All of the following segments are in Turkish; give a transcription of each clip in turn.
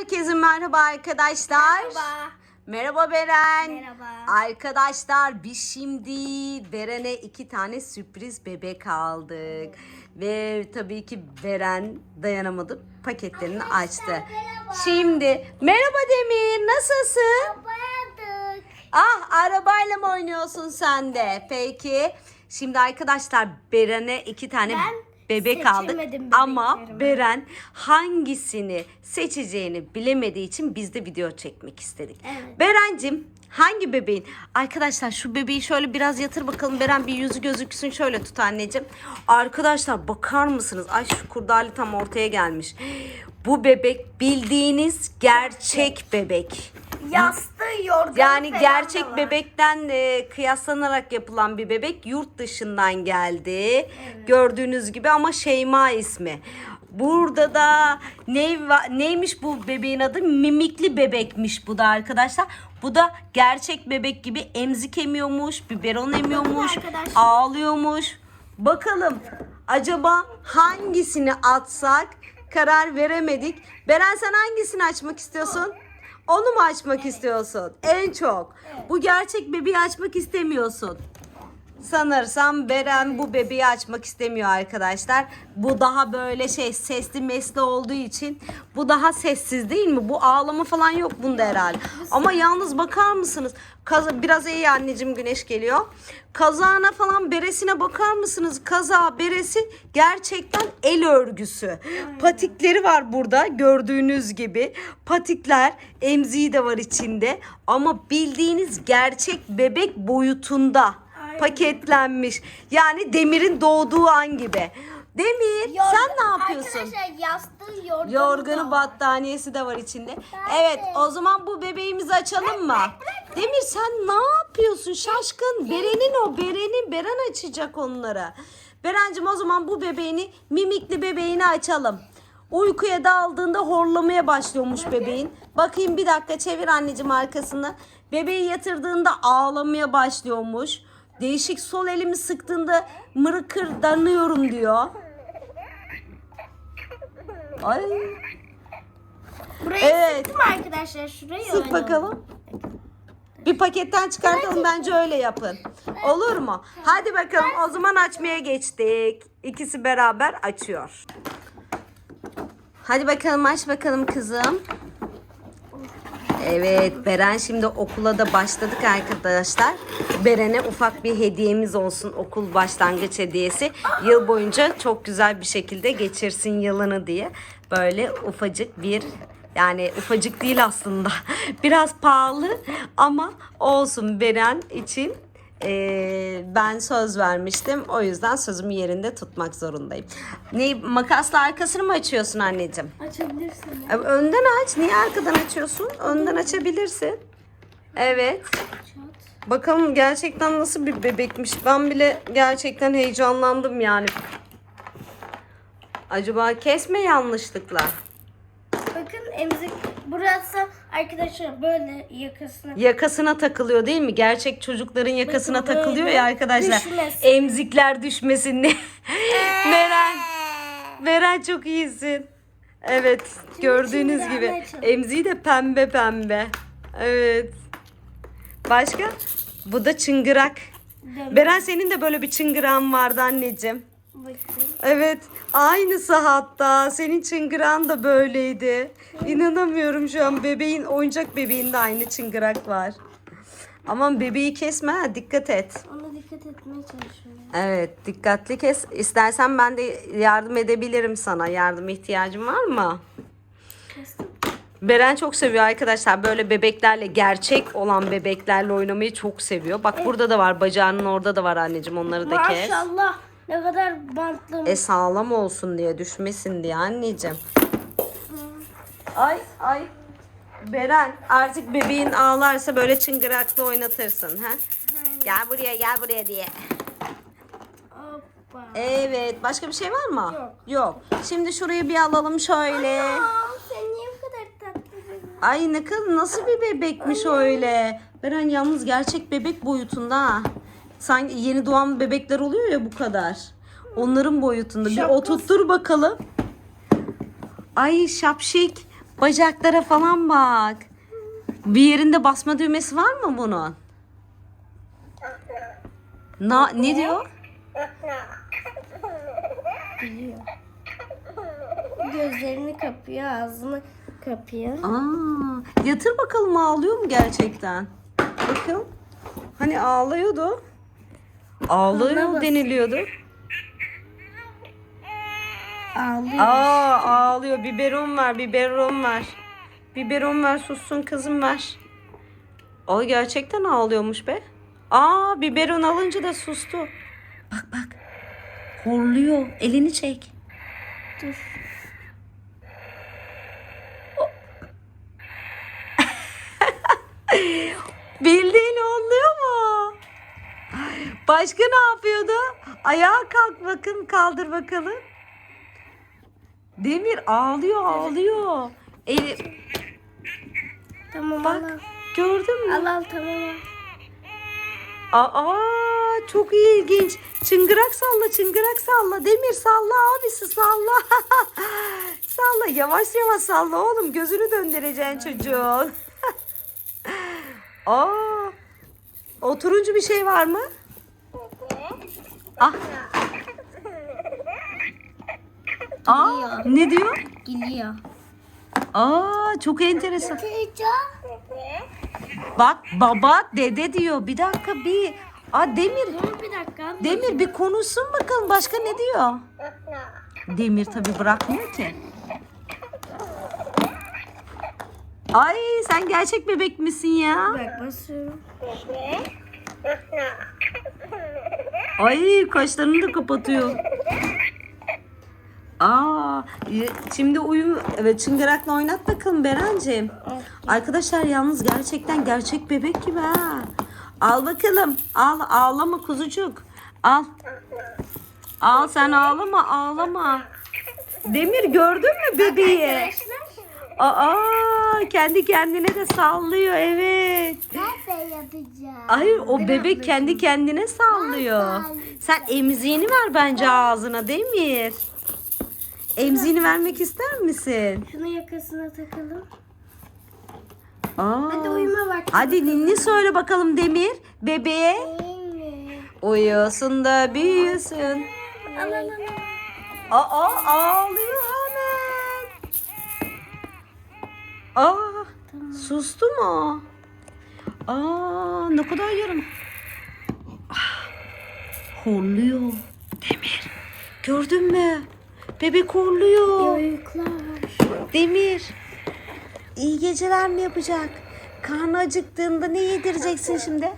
Herkese merhaba arkadaşlar. Merhaba. Merhaba Beren. Merhaba. Arkadaşlar biz şimdi Beren'e iki tane sürpriz bebek aldık. Ve tabii ki Beren dayanamadı paketlerini açtı. merhaba. Şimdi merhaba Demir nasılsın? Bayadık. Ah arabayla mı oynuyorsun sen de? Peki. Şimdi arkadaşlar Beren'e iki tane Ben bebek aldık. Ama bebeklerimi. Beren hangisini seçeceğini bilemediği için biz de video çekmek istedik. Evet. Berencim hangi bebeğin? Arkadaşlar şu bebeği şöyle biraz yatır bakalım. Beren bir yüzü gözüksün. Şöyle tut anneciğim. Arkadaşlar bakar mısınız? Ay şu kurdali tam ortaya gelmiş. Bu bebek bildiğiniz gerçek bebek. Yastığı, yorganı Yani falan gerçek da var. bebekten e, kıyaslanarak yapılan bir bebek yurt dışından geldi. Gördüğünüz gibi ama Şeyma ismi. Burada da ne va- neymiş bu bebeğin adı? Mimikli bebekmiş bu da arkadaşlar. Bu da gerçek bebek gibi emzik emiyormuş, biberon emiyormuş, arkadaşlar. ağlıyormuş. Bakalım acaba hangisini atsak karar veremedik. Beren sen hangisini açmak istiyorsun? Onu mu açmak istiyorsun? En çok. Bu gerçek bebeği açmak istemiyorsun. Sanırsam Beren bu bebeği açmak istemiyor arkadaşlar. Bu daha böyle şey sesli mesli olduğu için bu daha sessiz değil mi? Bu ağlama falan yok bunda herhalde. Ama yalnız bakar mısınız? Kaza, biraz iyi anneciğim güneş geliyor. Kazağına falan beresine bakar mısınız? Kaza beresi gerçekten el örgüsü. Patikleri var burada gördüğünüz gibi. Patikler emziği de var içinde. Ama bildiğiniz gerçek bebek boyutunda Aynen. Paketlenmiş. Yani Demir'in doğduğu an gibi. Demir Yorgan- sen ne yapıyorsun? Arkadaşlar yastığı, yorganı, Yorganı da battaniyesi de var içinde. Evet o zaman bu bebeğimizi açalım mı? Demir sen ne yapıyorsun şaşkın? Beren'in o Beren'in Beren açacak onları. Berencim o zaman bu bebeğini mimikli bebeğini açalım. Uykuya daldığında horlamaya başlıyormuş bebeğin. Bakayım bir dakika çevir anneciğim arkasını. Bebeği yatırdığında ağlamaya başlıyormuş. Değişik sol elimi sıktığında mırıkırdanıyorum diyor. Ay Burayı Evet. sıktım arkadaşlar. Şurayı Sık oynadım. bakalım. Bir paketten çıkartalım bence öyle yapın. Olur mu? Hadi bakalım o zaman açmaya geçtik. İkisi beraber açıyor. Hadi bakalım aç bakalım kızım. Evet Beren şimdi okula da başladık arkadaşlar. Beren'e ufak bir hediyemiz olsun okul başlangıç hediyesi. Yıl boyunca çok güzel bir şekilde geçirsin yılını diye. Böyle ufacık bir yani ufacık değil aslında. Biraz pahalı ama olsun Beren için ee, ben söz vermiştim. O yüzden sözümü yerinde tutmak zorundayım. Ne makasla arkasını mı açıyorsun anneciğim? Açabilirsin. Abi Önden aç. Niye arkadan açıyorsun? Önden açabilirsin. Evet. Bakalım gerçekten nasıl bir bebekmiş. Ben bile gerçekten heyecanlandım yani. Acaba kesme yanlışlıkla. Bakın emzik. Burası arkadaşlar böyle yakasına. Yakasına takılıyor değil mi? Gerçek çocukların yakasına Bakın takılıyor böyle ya arkadaşlar. düşmesin. Emzikler düşmesin diye. Meral. Meral çok iyisin. Evet gördüğünüz şimdi gibi emziği de pembe pembe. Evet. Başka? Bu da çıngırak. Beren senin de böyle bir çıngırağın vardı anneciğim. Bakın. Evet aynısı hatta senin çıngırağın da böyleydi. İnanamıyorum şu an bebeğin oyuncak bebeğinde aynı çıngırak var. Aman bebeği kesme ha dikkat et. Ona dikkat etmeye çalışıyorum. Evet dikkatli kes. İstersen ben de yardım edebilirim sana. Yardım ihtiyacın var mı? Kestim. Beren çok seviyor arkadaşlar. Böyle bebeklerle gerçek olan bebeklerle oynamayı çok seviyor. Bak burada da var bacağının orada da var anneciğim onları da kes. Maşallah ne kadar bantlı. E sağlam olsun diye düşmesin diye anneciğim. Ay ay. Beren artık bebeğin ağlarsa böyle çıngırakla oynatırsın ha. Gel buraya gel buraya diye. Hoppa. Evet başka bir şey var mı? Yok. Yok. Şimdi şurayı bir alalım şöyle. Aa, sen niye bu kadar tatlısın? Ay ne kadar nasıl bir bebekmiş öyle. Beren yalnız gerçek bebek boyutunda ha. Sanki yeni doğan bebekler oluyor ya bu kadar. Onların boyutunda. Bir Şapkası. oturttur bakalım. Ay şapşik. Bacaklara falan bak. Bir yerinde basma düğmesi var mı bunun? Na, ne diyor? Biliyor. Gözlerini kapıyor, ağzını kapıyor. Aa, yatır bakalım ağlıyor mu gerçekten? Bakın. Hani ağlıyordu. Ağlıyor deniliyordu. Ağlıyor. Aa ağlıyor. Biberon ver, biberon ver. Biberon ver sussun kızım ver. O gerçekten ağlıyormuş be. Aa biberon alınca da sustu. Bak bak. Horluyor. Elini çek. Dur. Bildiğin horluyor mu? Başka ne yapıyordu? Ayağa kalk bakın kaldır bakalım. Demir ağlıyor ağlıyor. Eli, Tamam bak al al. gördün mü? Al al tamam. Aa çok ilginç. Çıngırak salla çıngırak salla. Demir salla abisi salla. salla yavaş yavaş salla oğlum. Gözünü döndüreceksin çocuğun. Aa, oturuncu bir şey var mı? Ah. Aa, ne diyor? Geliyor. Aa çok enteresan. Bak baba dede diyor. Bir dakika bir. Aa Demir Dur bir dakika. Demir bir konuşsun bakalım başka ne diyor? Demir tabi bırakmıyor ki. Ay sen gerçek bebek misin ya? Bak basıyorum. Ay kaşlarını da kapatıyor. Aa, şimdi uyum evet çıngırakla oynat bakalım Berenciğim. Arkadaşlar yalnız gerçekten gerçek bebek gibi ha. Al bakalım. Al ağlama kuzucuk. Al. Al sen ağlama ağlama. Demir gördün mü bebeği? Aa kendi kendine de sallıyor evet. Ben de yapacağım. Hayır o bebek kendi kendine sallıyor. Sen emziğini ver bence ağzına Demir. Emziğini vermek ister misin? Şunu yakasına takalım. Aa. Hadi uyuma vakti. Hadi ninni söyle bakalım Demir bebeğe. Uyusun da büyüsün. Aa ağlıyor Aa sustu mu? Aa ne kadar yarım. Ah, Horluyor. Demir gördün mü? Bebek horluyor. Uyuklar. Demir iyi geceler mi yapacak? Karnı acıktığında ne yedireceksin şimdi?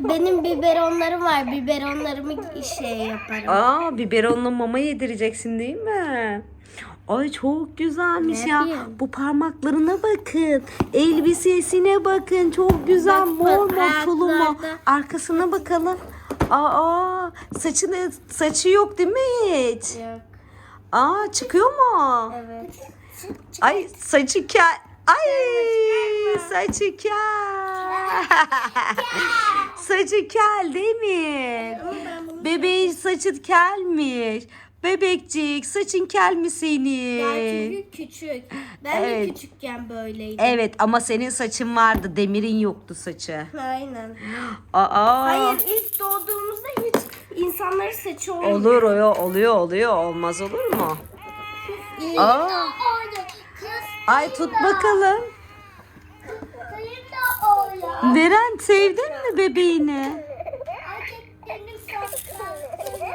Benim biberonlarım var. Biberonlarımı şey yaparım. Aa biberonla mama yedireceksin değil mi? Ay çok güzelmiş Ne ya. yapayım? Bu parmaklarına bakın. Elbisesine bakın. Çok güzel Bak, mor mor bak, tulumu. ayaklarda. Arkasına bakalım. Aa saçını saçı yok değil mi hiç? Yok. Aa çıkıyor mu? Evet. Ay saçı kel. Ay saçı kel. saçı kel değil mi? Bebeğin saçı kelmiş. Bebekcik saçın kel mi Ben senin? çünkü küçük. Ben Evet. de küçükken böyleydim. Evet ama senin saçın vardı. Demir'in yoktu saçı. Aynen. Aa. Hayır ilk doğduğumuzda hiç insanların saçı olmuyor. Olur oluyor oluyor oluyor olmaz olur mu? Aa. Ay tut bakalım. Beren sevdin mi bebeğini?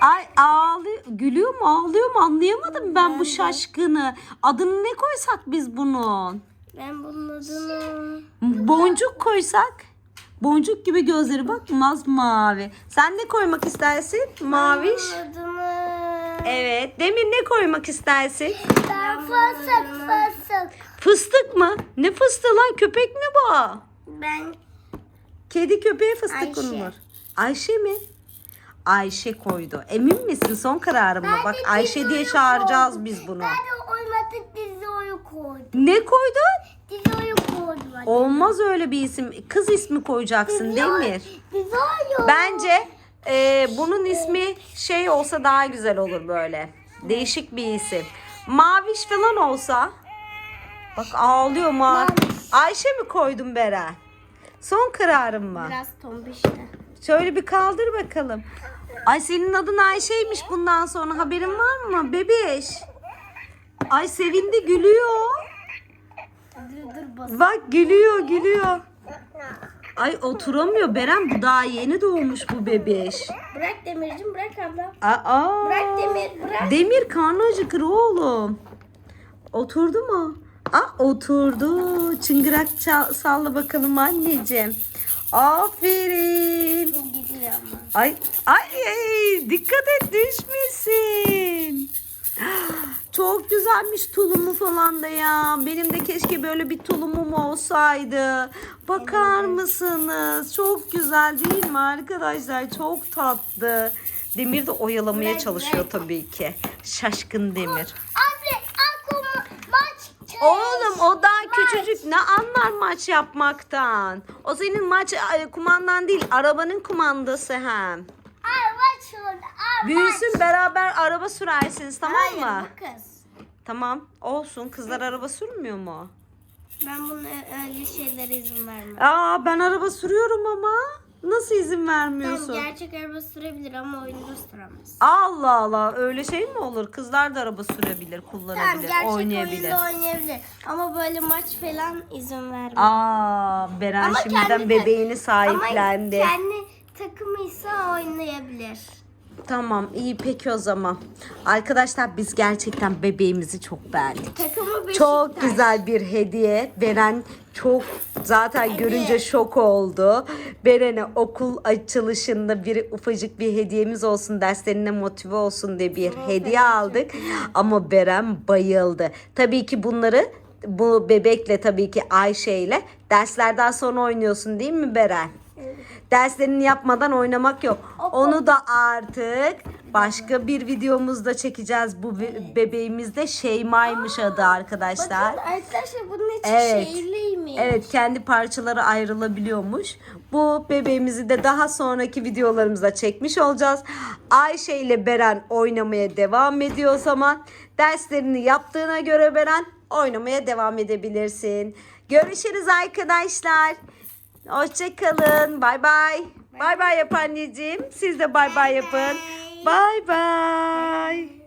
Ay ağlıyor, gülüyor mu ağlıyor mu anlayamadım ben bu şaşkını. Adını ne koysak biz bunun? Ben bunun adını... Boncuk koysak? Boncuk gibi gözleri bak mavi. Sen ne koymak istersin? Maviş. Bunun adını... Evet. Demir ne koymak istersin? Ben fısık fısık. Fıstık mı? Ne fıstığı lan? Köpek mi bu? Ben Kedi köpeğe fıstık Ayşe. konulur. Ayşe mi? Ayşe koydu. Emin misin? Son kararım mı? Bak Ayşe diye çağıracağız biz bunu. de oymadık dizi oyu koydum. Ne koydun? Dizi oyu koydum. Olmaz öyle bir isim. Kız ismi koyacaksın Demir. Dizi oyu. Bence e, bunun ismi şey olsa daha güzel olur böyle. Değişik bir isim. Maviş falan olsa. Bak ağlıyor? Maviş. Ayşe mi koydun Beren? Son kararın mı? Biraz tombişti. Şöyle bir kaldır bakalım. Ay senin adın Ayşe'ymiş bundan sonra haberin var mı bebeş? Ay sevindi gülüyor. Dur dur bas. Bak gülüyor gülüyor. Ay oturamıyor Beren bu daha yeni doğmuş bu bebeş. Bırak Demircim bırak abla. Aa, Bırak Demir bırak. Demir karnı acıkır oğlum. Oturdu mu? Aa oturdu. Çıngırak çal- salla bakalım anneciğim. Aferin. Gidiyor ama. Ay, ay, ay, dikkat et düşmesin. Çok güzelmiş tulumu falan da ya. Benim de keşke böyle bir tulumum olsaydı. Bakar mısınız? Çok güzel değil mi arkadaşlar? Çok tatlı. Demir de oyalamaya çalışıyor tabii ki. Şaşkın Demir. Maç Oğlum o daha küçücük ne anlar maç yapmaktan? O senin maç ay, kumandan değil arabanın kumandası hem. Araba şurada. Büyüsün beraber araba sürersiniz tamam Hayır mı? bu kız. Tamam olsun kızlar araba sürmüyor mu? Ben bunun öyle şeylere izin vermem. Aa ben araba sürüyorum ama nasıl izin vermiyorsun? Tamam gerçek araba sürebilir ama oyunda süremez. Allah Allah öyle şey mi olur? Kızlar da araba sürebilir, Tamam kullanabilir, gerçek oynayabilir. oyunda oynayabilir. Ama böyle maç falan izin vermem. Aa Beren Ama şimdiden kendi bebeğini sahiplendi. Ama kendi takımıysa oynayabilir. Tamam iyi peki o zaman. Arkadaşlar biz gerçekten bebeğimizi çok beğendik. Takımı Beşiktaş. Çok güzel bir hediye. Beren çok zaten görünce şok oldu. Beren'e okul açılışında bir ufacık bir hediyemiz olsun, derslerine motive olsun diye bir hediye aldık. Ama Beren bayıldı. Tabii ki bunları bu bebekle tabii ki Ayşe ile derslerden sonra oynuyorsun değil mi Beren? Derslerini yapmadan oynamak yok. Onu da artık başka bir videomuzda çekeceğiz. Bu be- bebeğimiz de Şeyma'ymış adı arkadaşlar. Bakın arkadaşlar bunun içi Evet. şehirliymiş. Evet kendi parçaları ayrılabiliyormuş. Bu bebeğimizi de daha sonraki videolarımızda çekmiş olacağız. Ayşe ile Beren oynamaya devam ediyor o zaman. Derslerini yaptığına göre Beren oynamaya devam edebilirsin. Görüşürüz arkadaşlar. Hoşçakalın. Bay bay. Bay bay yap anneciğim. Siz de bay bay yapın. Bay bay.